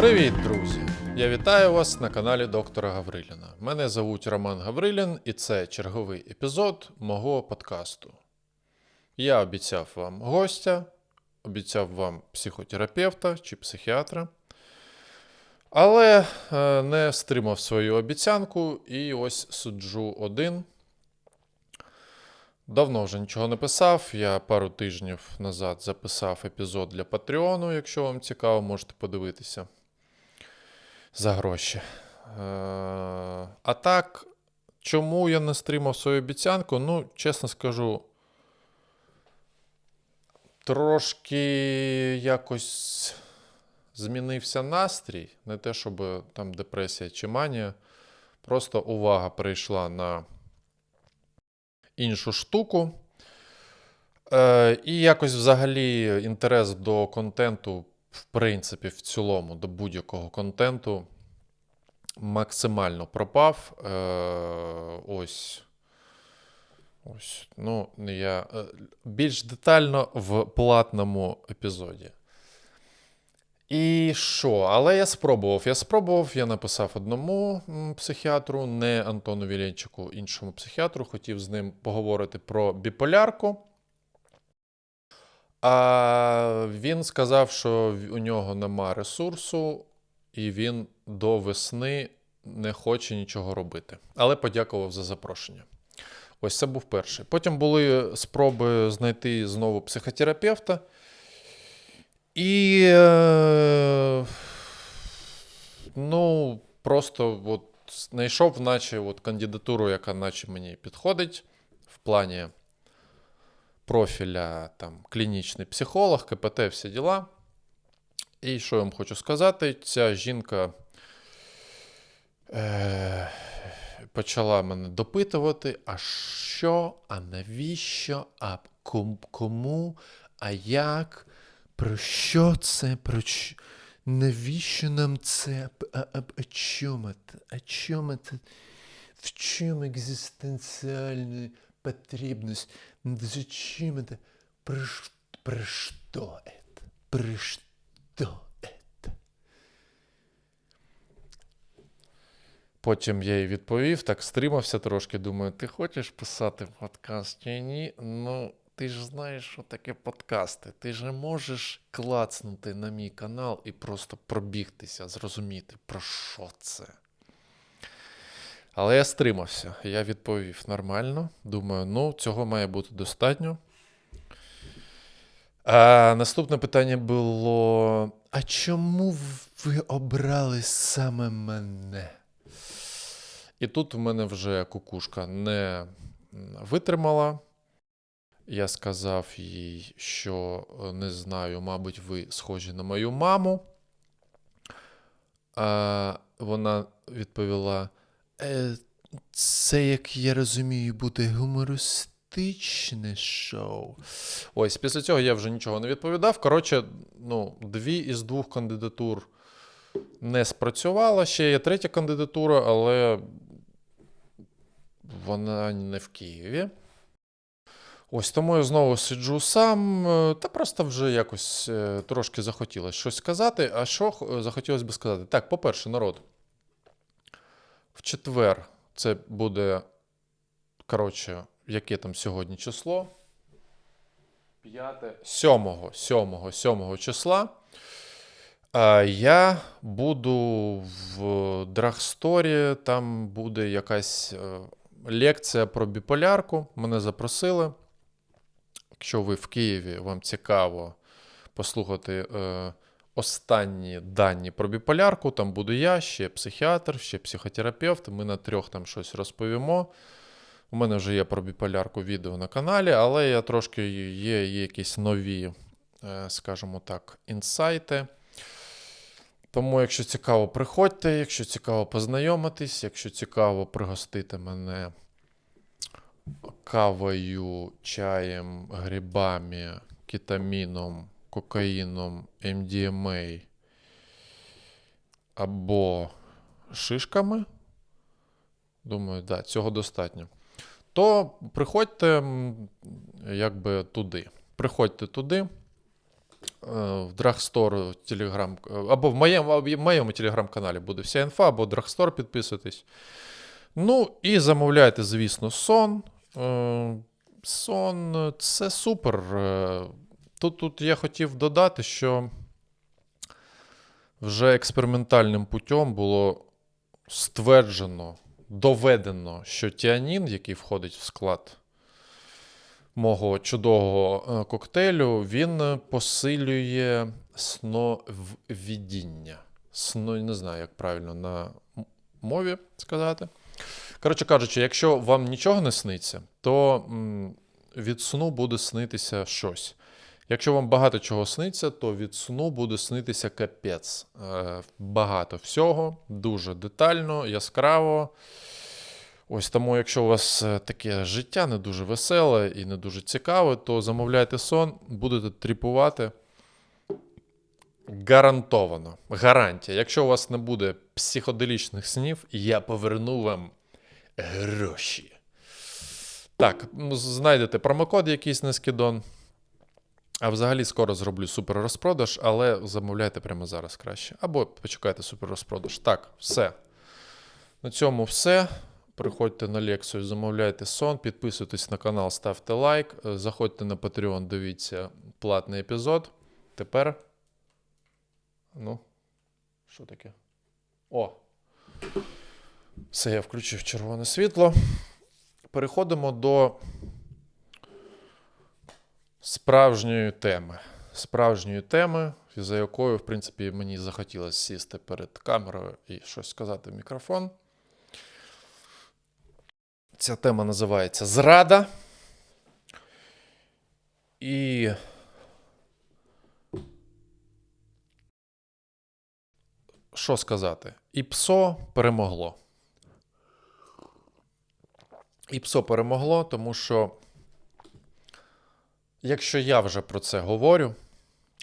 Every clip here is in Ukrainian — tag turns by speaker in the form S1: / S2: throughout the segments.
S1: Привіт, друзі! Я вітаю вас на каналі доктора Гавриліна. Мене звуть Роман Гаврилін, і це черговий епізод мого подкасту. Я обіцяв вам гостя, обіцяв вам психотерапевта чи психіатра, але е, не стримав свою обіцянку і ось суджу один. Давно вже нічого не писав. Я пару тижнів назад записав епізод для Патреону. Якщо вам цікаво, можете подивитися за гроші. Е, А так, чому я не стримав свою обіцянку? Ну, чесно скажу, трошки якось змінився настрій. Не те, щоб там депресія чи манія. Просто увага перейшла на іншу штуку. Е, і якось взагалі інтерес до контенту, в принципі, в цілому, до будь-якого контенту максимально пропав. Е, ось. Ось. Ну, я е, більш детально в платному епізоді. І що? Але я спробував. Я спробував, я написав одному психіатру, не Антону Віленчику, іншому психіатру. Хотів з ним поговорити про біполярку. А він сказав, що у нього нема ресурсу, і він до весни не хоче нічого робити. Але подякував за запрошення. Ось це був перший. Потім були спроби знайти знову психотерапевта. І. Е, ну, просто от знайшов, наче от кандидатуру, яка наче мені підходить в плані профіля там, клінічний психолог, КПТ, всі діла. І що я вам хочу сказати, ця жінка е, почала мене допитувати, а що, а навіщо, а ком- кому, а як, про що це, про що, навіщо нам це, а, а, а чому це, а чому це, в чому екзистенціальна потребність, зачем это, про, ш- про что это, про что это. Потім я їй відповів, так стримався трошки. Думаю, ти хочеш писати подкаст чи ні? Ну, ти ж знаєш, що таке подкасти. Ти ж не можеш клацнути на мій канал і просто пробігтися, зрозуміти, про що це. Але я стримався. Я відповів нормально. Думаю, ну, цього має бути достатньо. А наступне питання було: а чому ви обрали саме мене? І тут в мене вже кукушка не витримала. Я сказав їй, що е, не знаю, мабуть, ви схожі на мою маму. А вона відповіла: «Е, це, як я розумію, буде гумористичне шоу. Ось, після цього я вже нічого не відповідав. Коротше, ну, дві із двох кандидатур не спрацювала. Ще є третя кандидатура, але вона не в Києві. Ось тому я знову сиджу сам, е, та просто вже якось е, трошки захотілося щось сказати. А що захотілося би сказати? Так, по-перше, народ. В четвер це буде, коротше, яке там сьогодні число? П'яте. Сьомого, сьомого, сьомого числа. А, я буду в Драгсторі, там буде якась е, лекція про біполярку. Мене запросили. Якщо ви в Києві, вам цікаво послухати е, останні дані про біполярку, там буду я, ще психіатр, ще психотерапевт. Ми на трьох там щось розповімо. У мене вже є про біполярку відео на каналі, але я трошки є, є якісь нові, е, скажімо так, інсайти. Тому, якщо цікаво, приходьте, якщо цікаво познайомитись, якщо цікаво пригостити мене кавою, чаєм, грибами, кетаміном, кокаїном, MDMA або шишками, думаю, да, цього достатньо. То приходьте якби туди. Приходьте туди. в Dragstore телеграм, або в моєму, в моєму телеграм-каналі буде вся інфа, або Dragstore підписуйтесь. Ну, і замовляйте, звісно, сон. Е, Сон це супер. Тут, тут я хотів додати, що вже експериментальним путем було стверджено, доведено, що тіанін, який входить в склад мого чудового е, коктейлю, він посилює сновидіння. Сно, не знаю, як правильно на мові сказати. Коротше кажучи, якщо вам нічого не сниться, то від сну буде снитися щось. Якщо вам багато чого сниться, то від сну буде снитися капець. Е, багато всього, дуже детально, яскраво. Ось тому, якщо у вас е, таке життя не дуже веселе і не дуже цікаве, то замовляйте сон, будете тріпувати. Гарантовано. Гарантія. Якщо у вас не буде психоделічних снів, я поверну вам гроші. Так, ну, знайдете промокод якийсь на скидон. А взагалі скоро зроблю супер розпродаж, але замовляйте прямо зараз краще. Або почекайте супер розпродаж. Так, все. На цьому все. Приходьте на лекцію, замовляйте сон, підписуйтесь на канал, ставте лайк. Заходьте на Patreon, дивіться платний епізод. Тепер. Ну, що таке? О! Все, я включив червоне світло. Переходимо до справжньої теми. Справжньої теми, за якою, в принципі, мені захотілося сісти перед камерою і щось сказати в мікрофон. Ця тема називається Зрада. І. Що сказати? І ПСО перемогло. І ПСО перемогло, тому що якщо я вже про це говорю,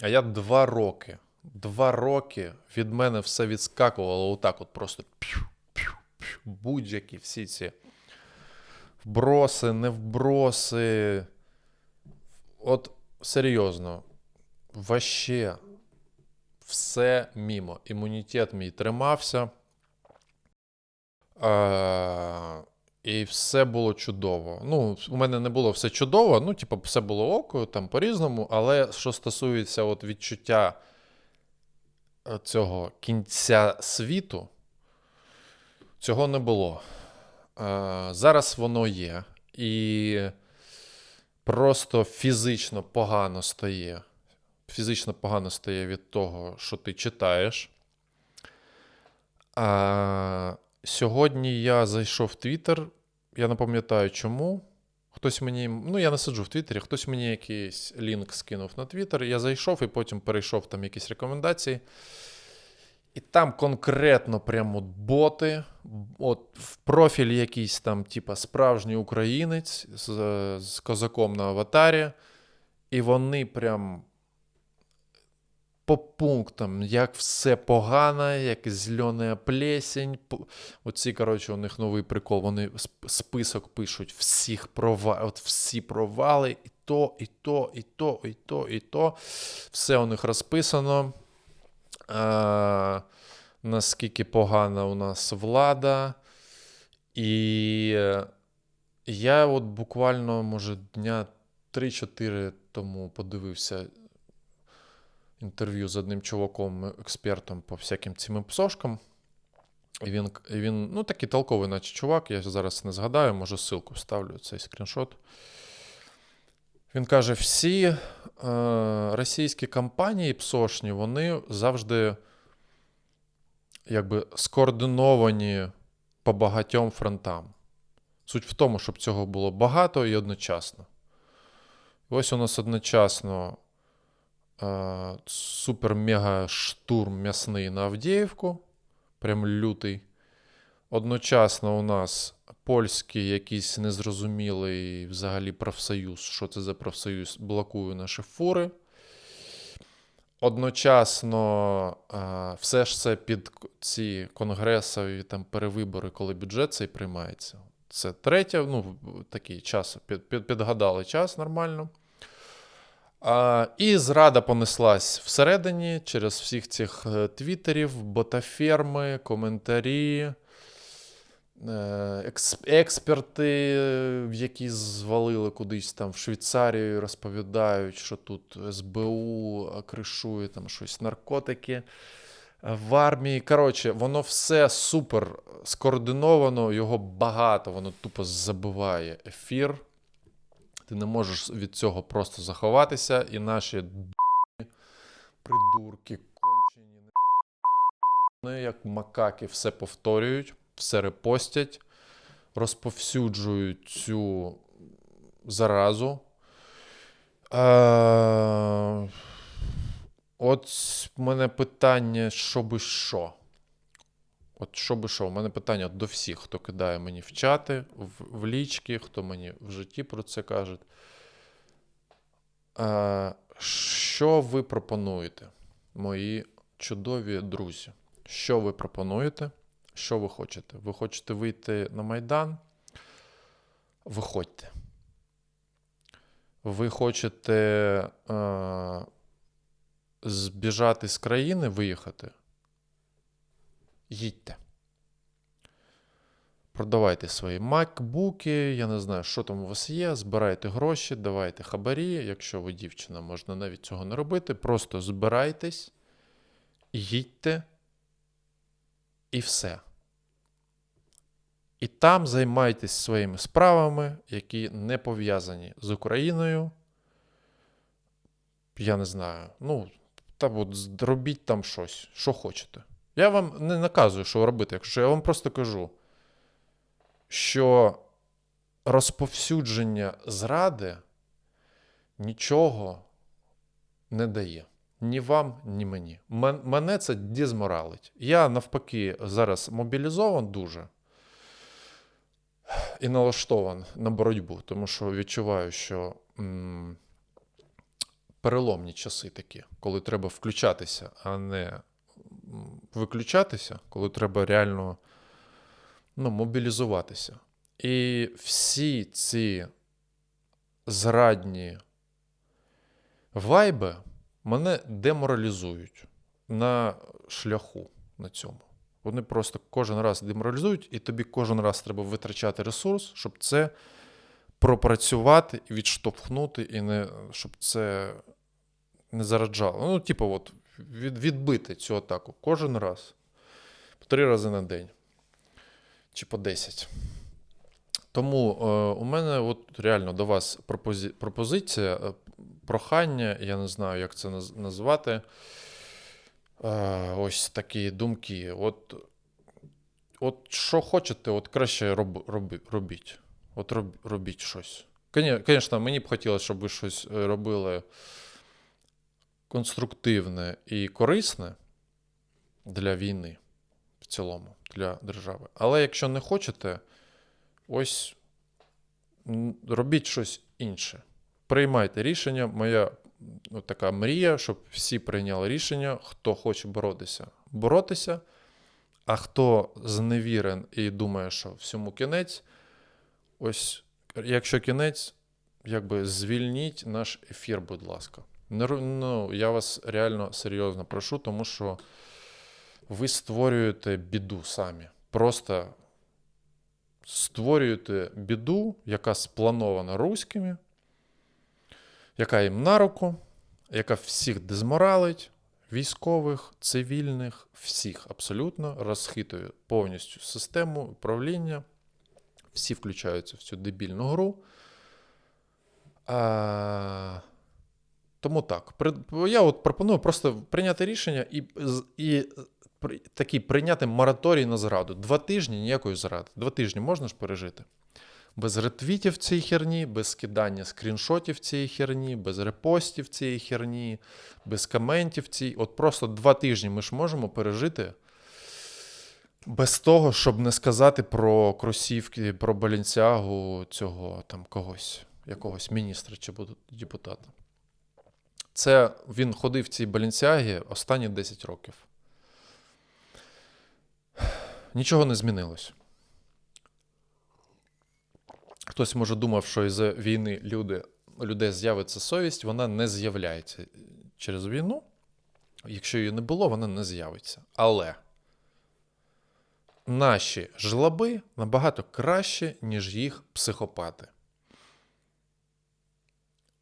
S1: а я два роки, два роки від мене все відскакувало отак, от просто будь-які всі ці вброси, не вброси. От серйозно, ваще все мімо. Імунітет мій тримався. І все було чудово. Ну, у мене не було все чудово, ну, типу, все було око, там по-різному, але що стосується от відчуття е, цього кінця світу, цього не було. Е, зараз воно є. І просто фізично погано стає. Фізично погано стає від того, що ти читаєш. А, сьогодні я зайшов в Твіттер. Я не пам'ятаю чому. Хтось мені. Ну, я не сиджу в Твіттері, хтось мені якийсь лінк скинув на Твіттер. Я зайшов і потім перейшов там якісь рекомендації. І там конкретно прямо от боти, от в профіль якийсь там, типа, справжній українець з, з козаком на аватарі. І вони прям по пунктам, як все погано, як зелена плесень. Оці, коротше, у них новий прикол. Вони список пишуть всіх прова... от всі провали, і то, і то, і то, і то, і то. Все у них розписано. А, наскільки погана у нас влада. І е, я от буквально, може, дня 3-4 тому подивився інтерв'ю з одним чуваком, експертом по всяким цим псошкам. І він, і він ну, такий толковий, наче чувак, я зараз не згадаю, може, ссылку вставлю цей скріншот. Він каже: всі е, російські компанії псошні, вони завжди якби скоординовані по багатьом фронтам. Суть в тому, щоб цього було багато і одночасно. Ось у нас одночасно е, супер-мега штурм м'ясний на Авдіївку, прям лютий. Одночасно у нас польський якийсь незрозумілий взагалі профсоюз, що це за профсоюз, блокує наші фури. Одночасно все ж це під ці конгресові там перевибори, коли бюджет цей приймається. Це третє, ну, такий час, під, під, підгадали час нормально. І зрада понеслась всередині через всіх цих е, твіттерів, ботаферми, коментарі, е, експерти, які звалили кудись там в Швейцарію, розповідають, що тут СБУ кришує там щось наркотики в армії. Коротше, воно все супер скоординовано, його багато, воно тупо забиває ефір. Ти не можеш від цього просто заховатися, і наші придурки, кончені, вони як макаки все повторюють, все репостять, розповсюджують цю заразу. Е, От в мене питання, що би що. От що би що, у мене питання до всіх, хто кидає мені в чати, в, в лічки, хто мені в житті про це каже. Е, що ви пропонуєте, мої чудові друзі? Що ви пропонуєте? Що ви хочете? Ви хочете вийти на Майдан? Виходьте. Ви хочете е, збіжати з країни, виїхати? Їдьте. Продавайте свої макбуки, я не знаю, що там у вас є. Збирайте гроші, давайте хабарі. Якщо ви дівчина, можна навіть цього не робити. Просто збирайтесь, їдьте і все. І там займайтесь своїми справами, які не пов'язані з Україною. Я не знаю. Ну, там от робіть там щось, що хочете. Я вам не наказую, що робити, якщо я вам просто кажу, що розповсюдження зради нічого не дає. Ні вам, ні мені. Мене це дізморалить. Я навпаки зараз мобілізован дуже і налаштован на боротьбу, тому що відчуваю, що м, переломні часи такі, коли треба включатися, а не виключатися, коли треба реально ну, мобілізуватися. І всі ці зрадні вайби мене деморалізують на шляху на цьому. Вони просто кожен раз деморалізують, і тобі кожен раз треба витрачати ресурс, щоб це пропрацювати відштовхнути, і не, щоб це не зараджало. Ну, типу, от, відбити цю атаку кожен раз. По три рази на день. Чи по 10. Тому е, у мене от реально до вас пропозі- пропозиція, е, прохання, я не знаю, як це наз- назвати. Е, ось такі думки. От, от що хочете, от краще роб, роби- робіть. От роб, робіть щось. Звісно, мені б хотілося, щоб ви щось е, робили конструктивне і корисне для війни в цілому, для держави. Але якщо не хочете, ось робіть щось інше. Приймайте рішення. Моя ну, така мрія, щоб всі прийняли рішення, хто хоче боротися, боротися. А хто зневірен і думає, що всьому кінець, ось якщо кінець, якби звільніть наш ефір, будь ласка. Ну, я вас реально серйозно прошу, тому що ви створюєте біду самі. Просто створюєте біду, яка спланована руськими, яка їм на руку, яка всіх дезморалить, військових, цивільних, всіх абсолютно розхитує повністю систему управління. Всі включаються в цю дебільну гру. А, тому так. Я от пропоную просто прийняти рішення і, і такий прийняти мораторій на зраду. Два тижні ніякої зради. Два тижні можна ж пережити. Без ретвітів цієї херні, без скидання скріншотів цієї херні, без репостів цієї херні, без коментів цієї. От просто два тижні ми ж можемо пережити без того, щоб не сказати про кросівки, про Балінцягу цього там когось, якогось міністра чи депутата. Це він ходив в цій Балінцягі останні 10 років. Нічого не змінилось. Хтось може думав, що із-за війни люди людей з'явиться совість, вона не з'являється через війну. Якщо її не було, вона не з'явиться. Але наші жлоби набагато краще, ніж їх психопати.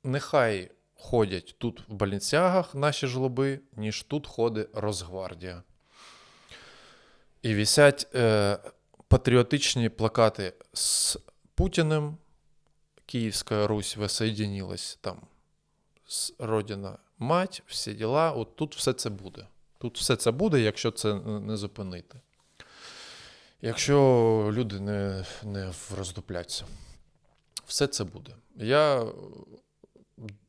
S1: Нехай ходять тут в Балінцягах наші жлоби, ніж тут ходить Росгвардія. І висять е, патріотичні плакати з Путіним. Київська Русь воссоединилась там Родина мать, всі діла. От тут все це буде. Тут все це буде, якщо це не зупинити. Якщо люди не, не роздупляться. Все це буде. Я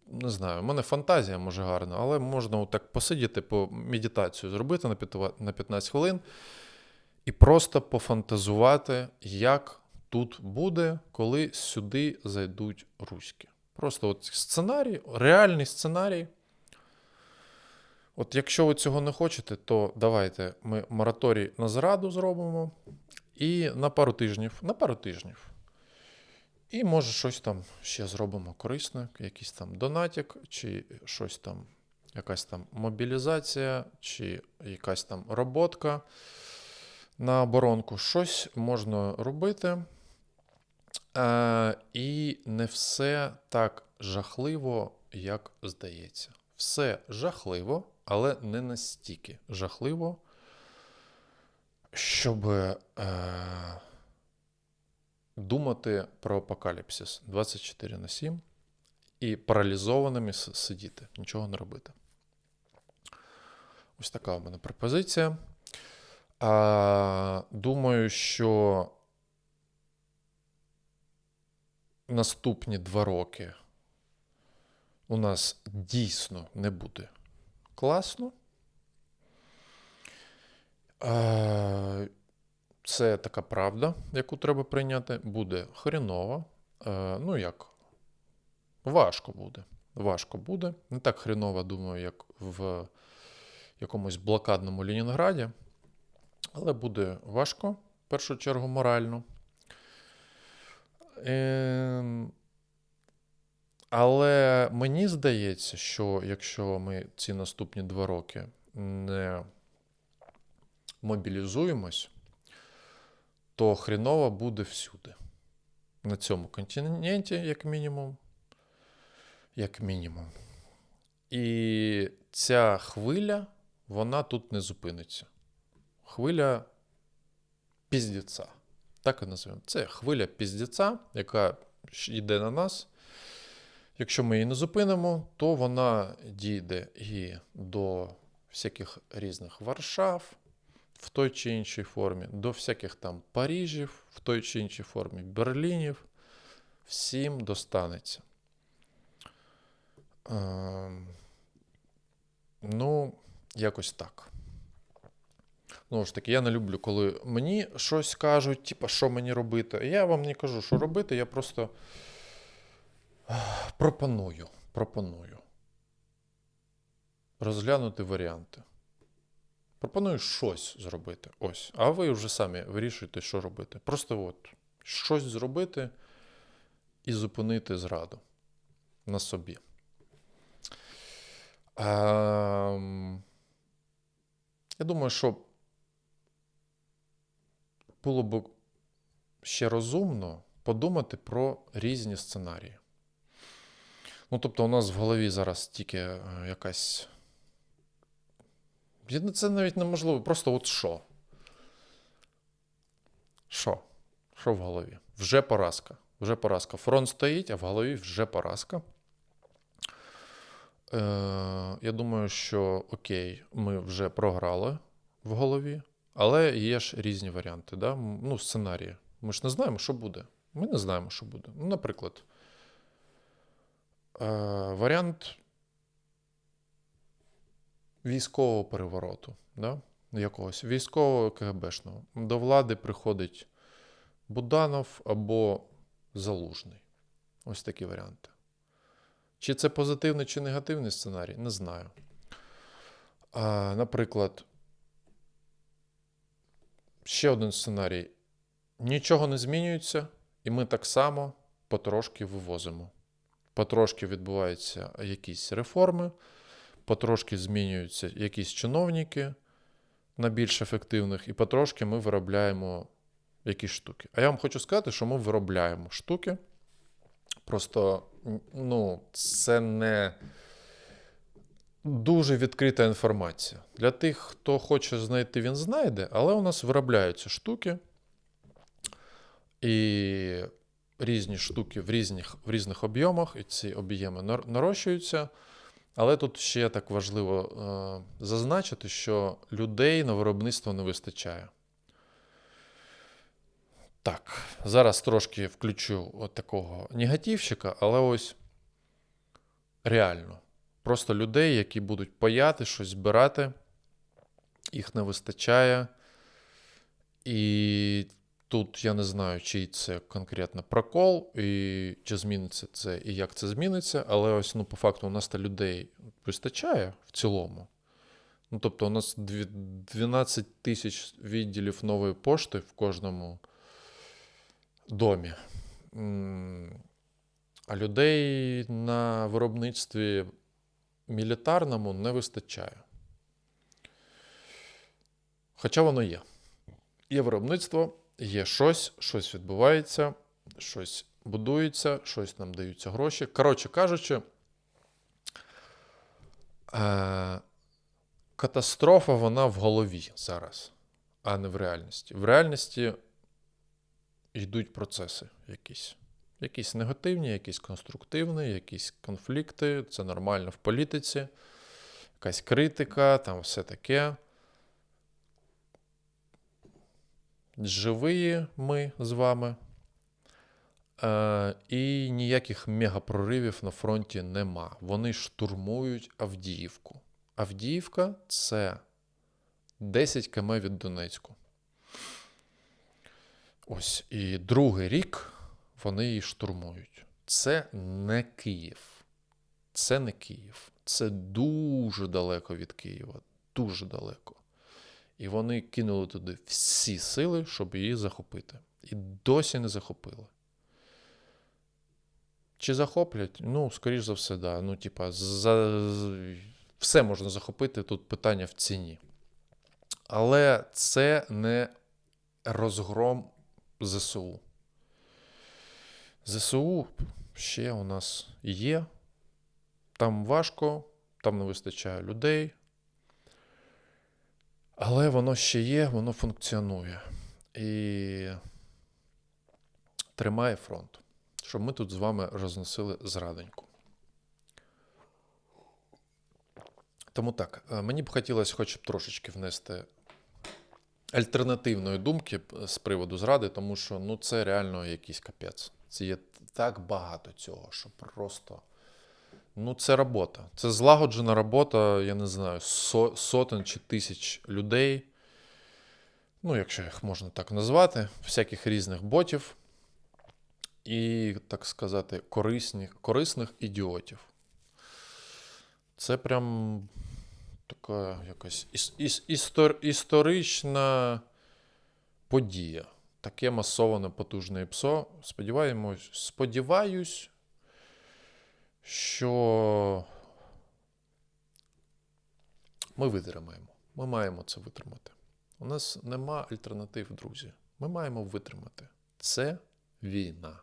S1: не знаю, у мене фантазія може гарна, але можна отак посидіти, по медитацію зробити на 15 хвилин і просто пофантазувати, як тут буде, коли сюди зайдуть руські. Просто от сценарій, реальний сценарій. От якщо ви цього не хочете, то давайте ми мораторій на зраду зробимо і на пару тижнів. На пару тижнів. І може щось там ще зробимо корисне, якийсь там донатик, чи щось там, якась там мобілізація, чи якась там роботка на оборонку. Щось можна робити. Е, і не все так жахливо, як здається. Все жахливо, але не настільки жахливо, щоб е, думати про апокаліпсис 24 на 7 і паралізованими сидіти, нічого не робити. Ось така у мене пропозиція. А, думаю, що наступні два роки у нас дійсно не буде класно. Е, Це така правда, яку треба прийняти. Буде хреново. Е, Ну як? Важко буде. Важко буде. Не так хреново, думаю, як в якомусь блокадному Ленінграді. Але буде важко, в першу чергу, морально. Ем, але мені здається, що якщо ми ці наступні два роки не мобілізуємось, то хріново буде всюди. На цьому континенті, як мінімум. Як мінімум. І ця хвиля, вона тут не зупиниться. Хвиля піздіця. Так і називаємо. Це хвиля піздіця, яка йде на нас. Якщо ми її не зупинимо, то вона дійде і до всяких різних Варшав в той чи іншій формі, до всяких там Парижів в той чи іншій формі, Берлінів. Всім достанеться. Ем, ну, якось так. Знову ж таки, я не люблю, коли мені щось кажуть, типа, що мені робити. Я вам не кажу, що робити, я просто пропоную, пропоную розглянути варіанти. Пропоную щось зробити. Ось. А ви вже самі вирішуєте, що робити. Просто от щось зробити і зупинити зраду на собі. Ем, я думаю, що було б ще розумно подумати про різні сценарії. Ну, тобто, у нас в голові зараз тільки е, якась. Ну, Це навіть неможливо. Просто от що? Що? Що в голові? Вже поразка. Вже поразка. Фронт стоїть, а в голові вже поразка. Е, я думаю, що окей, ми вже програли в голові, але є ж різні варіанти, да? Ну, сценарії. Ми ж не знаємо, що буде. Ми не знаємо, що буде. Ну, наприклад, е, варіант військового перевороту, да? якогось військового КГБшного. До влади приходить Буданов або Залужний. Ось такі варіанти. Чи це позитивний чи негативний сценарій, не знаю. А, наприклад, ще один сценарій. Нічого не змінюється, і ми так само потрошки вивозимо. потрошки відбуваються якісь реформи, потрошки змінюються якісь чиновники на більш ефективних, і потрошки ми виробляємо якісь штуки. А я вам хочу сказати, що ми виробляємо штуки. Просто ну, це не дуже відкрита інформація. Для тих, хто хоче знайти, він знайде, але у нас виробляються штуки. І різні штуки в різних, в різних об'ємах, і ці об'єми нарощуються. Але тут ще так важливо е, зазначити, що людей на виробництво не вистачає. Так, зараз трошки включу от такого негативщика, але ось реально. Просто людей, які будуть паяти, щось збирати, їх не вистачає. І тут я не знаю, чий це конкретно прокол, і чи зміниться це, і як це зміниться. Але ось, ну, по факту, у нас та людей вистачає в цілому. Ну, тобто, у нас 12 тисяч відділів нової пошти в кожному домі. А людей на виробництві мілітарному не вистачає. Хоча воно є. Є виробництво, є щось, щось відбувається, щось будується, щось нам даються гроші. Коротше кажучи, е, катастрофа вона в голові зараз, а не в реальності. В реальності йдуть процеси якісь. Якісь негативні, якісь конструктивні, якісь конфлікти. Це нормально в політиці, якась критика, там все таке. Живі ми з вами. Е, і ніяких мегапроривів на фронті нема. Вони штурмують Авдіївку. Авдіївка це 10 км від Донецьку. Ось і другий рік вони її штурмують. Це не Київ. Це не Київ. Це дуже далеко від Києва. Дуже далеко. І вони кинули туди всі сили, щоб її захопити. І досі не захопили. Чи захоплять? Ну, скоріш за все, да. Ну, типа, за... все можна захопити, тут питання в ціні. Але це не розгром ЗСУ. ЗСУ ще у нас є. Там важко, там не вистачає людей. Але воно ще є, воно функціонує. І тримає фронт. Щоб ми тут з вами розносили зрадоньку. Тому так, е, мені б хотілося хоч б трошечки внести альтернативної думки з приводу зради, тому що ну, це реально якийсь капець. Це є так багато цього, що просто. Ну, це робота. Це злагоджена робота, я не знаю, со- сотень чи тисяч людей. Ну, якщо їх можна так назвати, всяких різних ботів і, так сказати, корисних, корисних ідіотів. Це прям така якась іс, іс, істор, історична подія. Таке масоване потужне ПСО. Сподіваємось, сподіваюсь, що ми витримаємо. Ми маємо це витримати. У нас нема альтернатив, друзі. Ми маємо витримати. Це війна.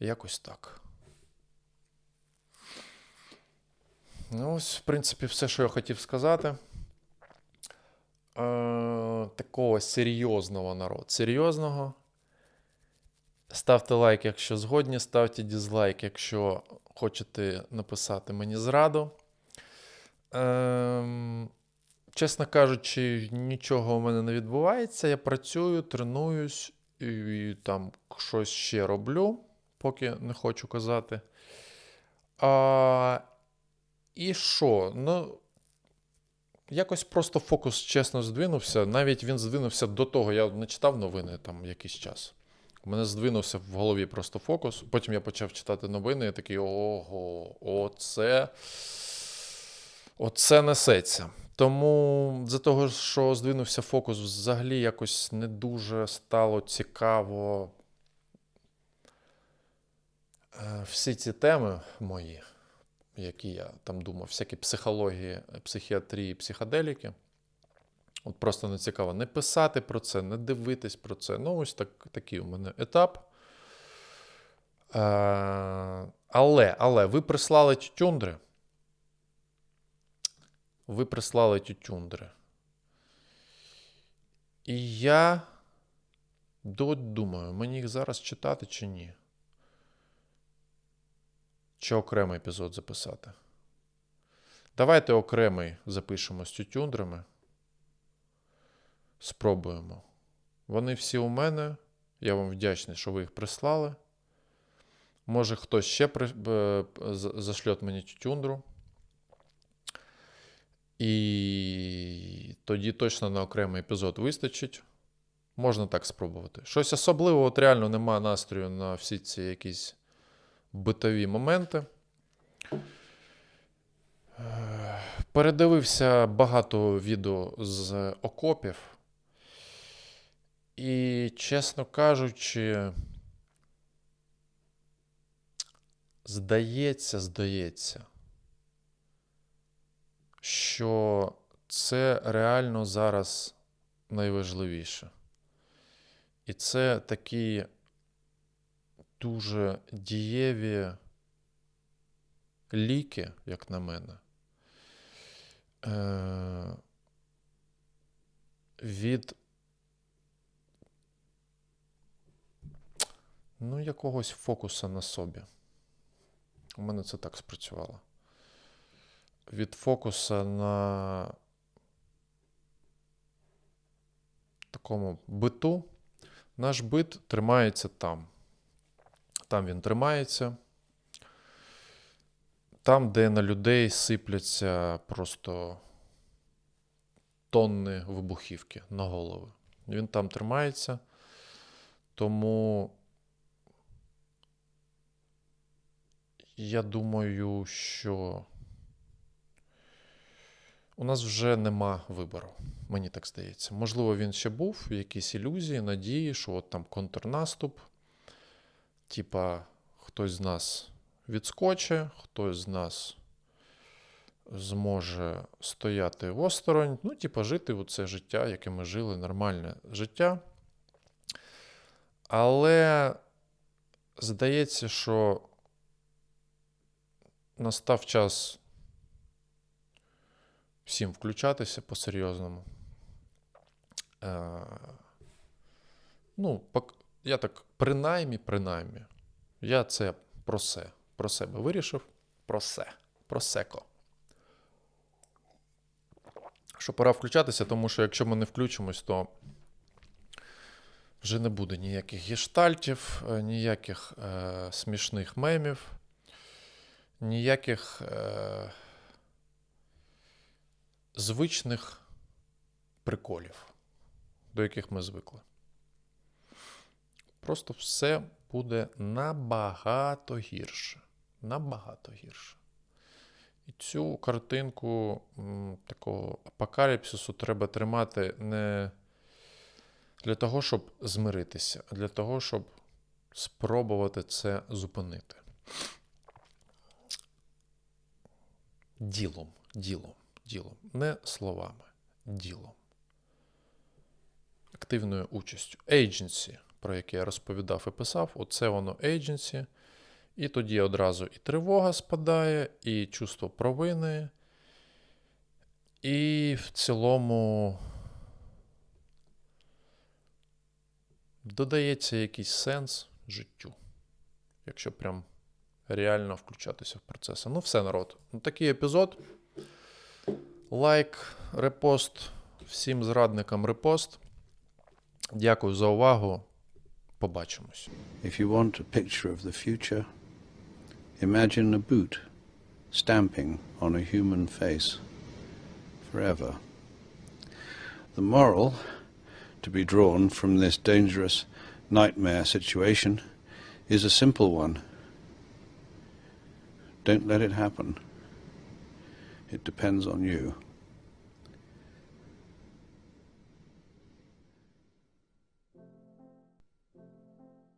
S1: Якось так. Ну, ось, в принципі, все, що я хотів сказати. Е, такого серйозного народ. Серйозного. Ставте лайк, якщо згодні, ставте дізлайк, якщо хочете написати мені зраду. Ем, чесно кажучи, нічого у мене не відбувається. Я працюю, тренуюсь і, і там щось ще роблю, поки не хочу казати. А, і що? Ну, якось просто фокус чесно здвинувся. Навіть він здвинувся до того, я не читав новини там якийсь час. Мене здвинувся в голові просто фокус. Потім я почав читати новини, і такий ого, оце. Оце несеться. Тому за того, що здвинувся фокус, взагалі якось не дуже стало цікаво Е, Всі ці теми мої, які я там думав, всякі психології, психіатрії, психоделіки. От просто не цікаво не писати про це, не дивитись про це. Ну, ось так, такий у мене етап. Е, але, але ви прислали тютюндри. Ви прислали тютюндри. І я думаю, мені їх зараз читати чи ні. Чи окремий епізод записати? Давайте окремий запишемо з тютюндрами. Спробуємо. Вони всі у мене. Я вам вдячний, що ви їх прислали. Може, хтось ще при... е, мені тютюндру. І тоді точно на окремий епізод вистачить. Можна так спробувати. Щось особливого, от реально немає настрою на всі ці якісь битові моменти. Е, Передивився багато відео з окопів. І, чесно кажучи, здається, здається, що це реально зараз найважливіше. І це такі дуже дієві ліки, як на мене, е- від ну, якогось фокуса на собі. У мене це так спрацювало. Від фокуса на такому биту. Наш бит тримається там. Там він тримається. Там, де на людей сипляться просто тонни вибухівки на голови. Він там тримається. Тому я думаю, що у нас вже нема вибору. Мені так здається. Можливо, він ще був в якійсь ілюзії, надії, що от там контрнаступ. Типа, хтось з нас відскоче, хтось з нас зможе стояти осторонь, ну, типа, жити у це життя, яке ми жили, нормальне життя. Але здається, що настав час всім включатися по-серйозному. Е, ну, я так, принаймні, принаймні, я це про се, про себе вирішив. Про се, про секо. Що пора включатися, тому що якщо ми не включимось, то вже не буде ніяких гештальтів, е, ніяких е, смішних мемів, ніяких е, звичних приколів, до яких ми звикли. Просто все буде набагато гірше. Набагато гірше. І цю картинку такого апокаліпсису треба тримати не для того, щоб змиритися, а для того, щоб спробувати це зупинити. Ділом, ділом, ділом. Не словами, ділом. Активною участю. Agency, про яке я розповідав і писав, оце воно agency. І тоді одразу і тривога спадає, і чувство провини, і в цілому додається якийсь сенс життю, якщо прям реально включатися в процес. Ну, все, народ. Ну, такий епізод. Лайк, репост. Всім зрадникам репост. Дякую за увагу. Побачимось.
S2: If you want a picture of the future, imagine a boot stamping on a human face forever. The moral to be drawn from this dangerous nightmare situation is a simple one. Don't let it happen. It depends on you.